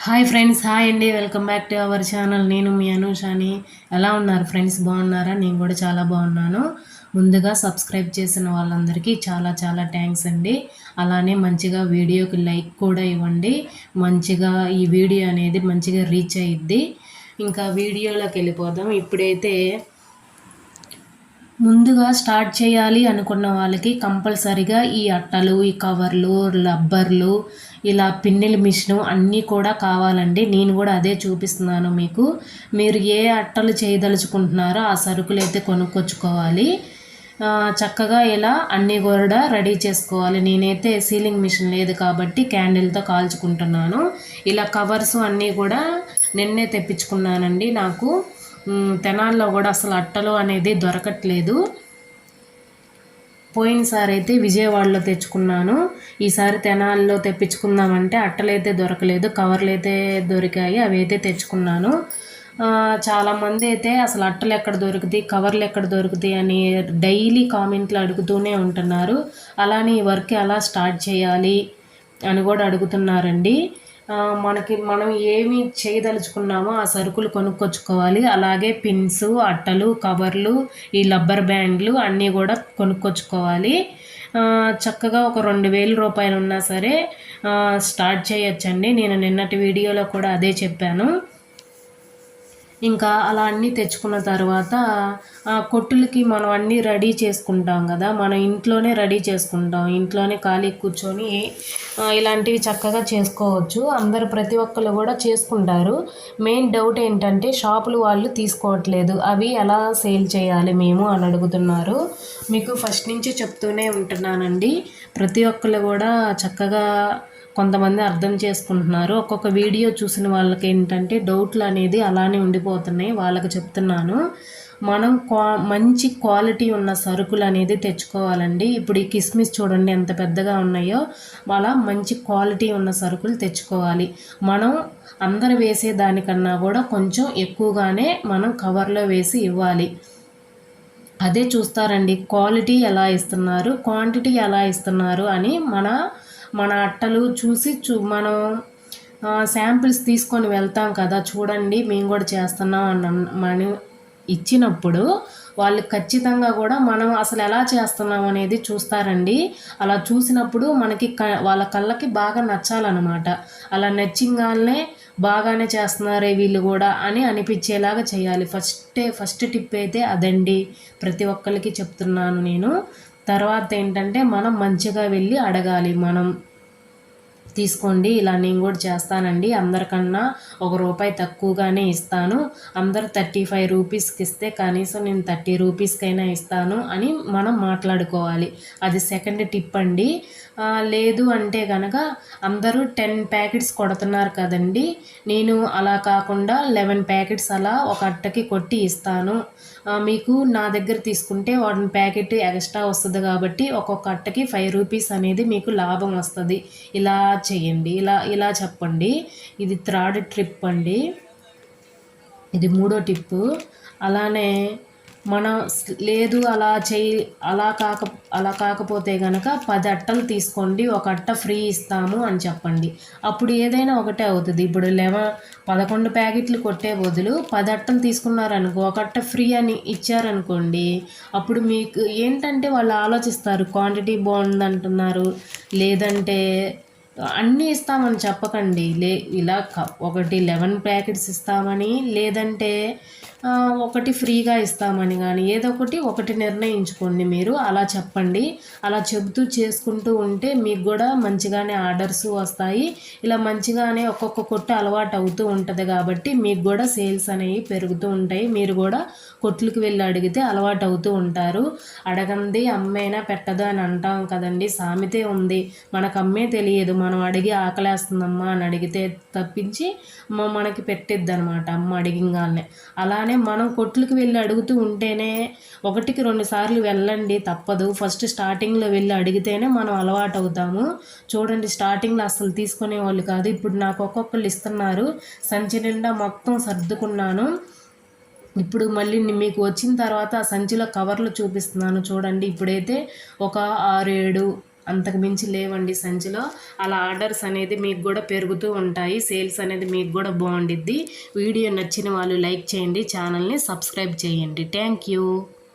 Hi friends hi అండి. Welcome back to our channel. నేను మీ అనుషాని. ఎలా ఉన్నారు ఫ్రెండ్స్? బాగున్నారా? నేను కూడా చాలా బాగున్నాను. ముందుగా సబ్స్క్రైబ్ చేసిన వాళ్ళందరికీ చాలా చాలా థ్యాంక్స్ అండి. అలానే మంచిగా వీడియోకి లైక్ కూడా ఇవ్వండి. మంచిగా ఈ వీడియో అనేది మంచిగా రీచ్ అయ్యిద్ది ఇంకా వీడియోలోకి వెళ్ళిపోదాం. ఇప్పుడైతే ముందుగా స్టార్ట్ చేయాలి అనుకున్న వాళ్ళకి కంపల్సరిగా ఈ అట్టలు ఈ కవర్లు రబ్బర్లు ఇలా పిన్నెల మిషను అన్నీ కూడా కావాలండి. నేను కూడా అదే చూపిస్తున్నాను మీకు. మీరు ఏ అట్టలు చేయదలుచుకుంటున్నారో ఆ సరుకులు అయితే కొనుక్కొచ్చుకోవాలి. చక్కగా ఇలా అన్నీ కూడా రెడీ చేసుకోవాలి. నేనైతే సీలింగ్ మిషన్ లేదు కాబట్టి క్యాండిల్తో కాల్చుకుంటున్నాను. ఇలా కవర్స్ అన్నీ కూడా నిన్నే తెప్పించుకున్నానండి నాకు. తెనాల్లో కూడా అసలు అట్టలు అనేది దొరకట్లేదు. పోయినసారి అయితే విజయవాడలో తెచ్చుకున్నాను. ఈసారి తెనాల్లో తెప్పించుకుందామంటే అట్టలైతే దొరకలేదు కవర్లు అయితే దొరికాయి అవి అయితే తెచ్చుకున్నాను చాలామంది అయితే అసలు అట్టలు ఎక్కడ దొరుకుతాయి కవర్లు ఎక్కడ దొరుకుతాయి అని డైలీ కామెంట్లు అడుగుతూనే ఉంటున్నారు. అలానే ఈ వర్క్ ఎలా స్టార్ట్ చేయాలి అని కూడా అడుగుతున్నారండి. మనకి మనం ఏమి చేయదలుచుకున్నామో ఆ సరుకులు కొనుక్కొచ్చుకోవాలి. అలాగే పిన్స్ అట్టలు కవర్లు ఈ లబ్బర్ బ్యాండ్లు అన్నీ కూడా కొనుక్కొచ్చుకోవాలి. చక్కగా ఒక రెండు వేల రూపాయలు ఉన్నా సరే స్టార్ట్ చేయొచ్చండి. నేను నిన్నటి వీడియోలో కూడా అదే చెప్పాను. ఇంకా అలా అన్నీ తెచ్చుకున్న తర్వాత ఆ కొట్టులకి మనం అన్నీ రెడీ చేసుకుంటాం కదా. మనం ఇంట్లోనే రెడీ చేసుకుంటాం. ఇంట్లోనే ఖాళీ కూర్చొని ఇలాంటివి చక్కగా చేసుకోవచ్చు. అందరు ప్రతి ఒక్కరు కూడా చేసుకుంటారు. మెయిన్ డౌట్ ఏంటంటే షాపులు వాళ్ళు తీసుకోవట్లేదు. అవి ఎలా సేల్ చేయాలి మేము అని అడుగుతున్నారు. మీకు ఫస్ట్ నుంచి చెప్తూనే ఉంటున్నానండి. ప్రతి ఒక్కరు కూడా చక్కగా కొంతమంది అర్థం చేసుకుంటున్నారు. ఒక్కొక్క వీడియో చూసిన వాళ్ళకి ఏంటంటే డౌట్లు అనేది అలానే ఉండిపో పోతున్నాయి వాళ్ళకి చెప్తున్నాను. మనం క్వా మంచి క్వాలిటీ ఉన్న సరుకులు అనేది తెచ్చుకోవాలండి. ఇప్పుడు ఈ కిస్మిస్ చూడండి ఎంత పెద్దగా ఉన్నాయో. అలా మంచి క్వాలిటీ ఉన్న సరుకులు తెచ్చుకోవాలి. మనం అందరు వేసే దానికన్నా కూడా కొంచెం ఎక్కువగానే మనం కవర్లో వేసి ఇవ్వాలి. అదే చూస్తారండి క్వాలిటీ ఎలా ఇస్తున్నారు క్వాంటిటీ ఎలా ఇస్తున్నారు అని మన మన అట్టలు చూసి చూ మనం శాంపిల్స్ తీసుకొని వెళ్తాం కదా చూడండి మేము కూడా చేస్తున్నాం అన్న మనం ఇచ్చినప్పుడు వాళ్ళు ఖచ్చితంగా కూడా మనం అసలు ఎలా చేస్తున్నాం అనేది చూస్తారండి. అలా చూసినప్పుడు మనకి క వాళ్ళ కళ్ళకి బాగా నచ్చాలన్నమాట. అలా నచ్చింగానే బాగానే చేస్తున్నారే వీళ్ళు కూడా అని అనిపించేలాగా చేయాలి. ఫస్టే ఫస్ట్ టిప్ అయితే అదండి. ప్రతి ఒక్కరికి చెప్తున్నాను నేను. తర్వాత ఏంటంటే మనం మంచిగా వెళ్ళి అడగాలి. మనం తీసుకోండి ఇలా నేను కూడా చేస్తానండి. అందరికన్నా ఒక రూపాయి తక్కువగానే ఇస్తాను. అందరు థర్టీ ఫైవ్ రూపీస్కి ఇస్తే కనీసం నేను థర్టీ రూపీస్కైనా ఇస్తాను అని మనం మాట్లాడుకోవాలి. అది సెకండ్ టిప్ అండి. లేదు అంటే కనుక అందరూ టెన్ ప్యాకెట్స్ కొడుతున్నారు కదండి. నేను అలా కాకుండా లెవెన్ ప్యాకెట్స్ అలా ఒక అట్టకి కొట్టి ఇస్తాను. మీకు నా దగ్గర తీసుకుంటే వన్ ప్యాకెట్ ఎక్స్ట్రా వస్తుంది కాబట్టి ఒక్కొక్క అట్టకి ఫైవ్ రూపీస్ అనేది మీకు లాభం వస్తుంది. ఇలా చేయండి. ఇలా ఇలా చెప్పండి. ఇది థర్డ్ ట్రిప్ అండి. ఇది మూడో టిప్పు. అలానే మనం లేదు అలా చేయి అలా కాక అలా కాకపోతే కనుక పది అట్టలు తీసుకోండి ఒక అట్ట ఫ్రీ ఇస్తాము అని చెప్పండి. అప్పుడు ఏదైనా ఒకటే అవుతుంది. ఇప్పుడు లెవెన్ పదకొండు ప్యాకెట్లు కొట్టే బదులు పది అట్టలు తీసుకున్నారనుకో ఒక అట్ట ఫ్రీ అని ఇచ్చారనుకోండి అప్పుడు మీకు ఏంటంటే వాళ్ళు ఆలోచిస్తారు క్వాంటిటీ బాగుంది అంటున్నారు లేదంటే అన్నీ ఇస్తామని చెప్పకండి. లే ఇలా ఒకటి లెవెన్ ప్యాకెట్స్ ఇస్తామని లేదంటే ఒకటి ఫ్రీగా ఇస్తామని కానీ ఏదో ఒకటి ఒకటి నిర్ణయించుకోండి మీరు. అలా చెప్పండి. అలా చెబుతూ చేసుకుంటూ ఉంటే మీకు కూడా మంచిగానే ఆర్డర్స్ వస్తాయి. ఇలా మంచిగానే ఒక్కొక్క కొట్టు అలవాటు అవుతూ ఉంటుంది కాబట్టి మీకు కూడా సేల్స్ అనేవి పెరుగుతూ ఉంటాయి. మీరు కూడా కొట్లకు వెళ్ళి అడిగితే అలవాటు అవుతూ ఉంటారు. అడగంది అమ్మైనా పెట్టదు అని అంటాం కదండి. సామెతే ఉంది. మనకు అమ్మే తెలియదు. మనం అడిగి ఆకలేస్తుందమ్మా అని అడిగితే తప్పించి మనకి పెట్టిద్ది అనమాట అమ్మ అడిగింగానే అలానే మనం కొట్లకి వెళ్ళి అడుగుతూ ఉంటేనే ఒకటికి రెండు సార్లు వెళ్ళండి తప్పదు. ఫస్ట్ స్టార్టింగ్లో వెళ్ళి అడిగితేనే మనం అలవాటు అవుతాము. చూడండి స్టార్టింగ్లో అసలు తీసుకునే వాళ్ళు కాదు. ఇప్పుడు నాకు ఒక్కొక్కళ్ళు ఇస్తున్నారు. సంచి నిండా మొత్తం సర్దుకున్నాను. ఇప్పుడు మళ్ళీ మీకు వచ్చిన తర్వాత ఆ సంచిలో కవర్లు చూపిస్తున్నాను. చూడండి ఇప్పుడైతే ఒక ఆరు ఏడు అంతకు మించి లేవండి సంచిలో. అలా ఆర్డర్స్ అనేది మీకు కూడా పెరుగుతూ ఉంటాయి. సేల్స్ అనేది మీకు కూడా బాగుండిద్ది. వీడియో నచ్చిన వాళ్ళు లైక్ చేయండి ఛానల్ని సబ్స్క్రైబ్ చేయండి. Thank you.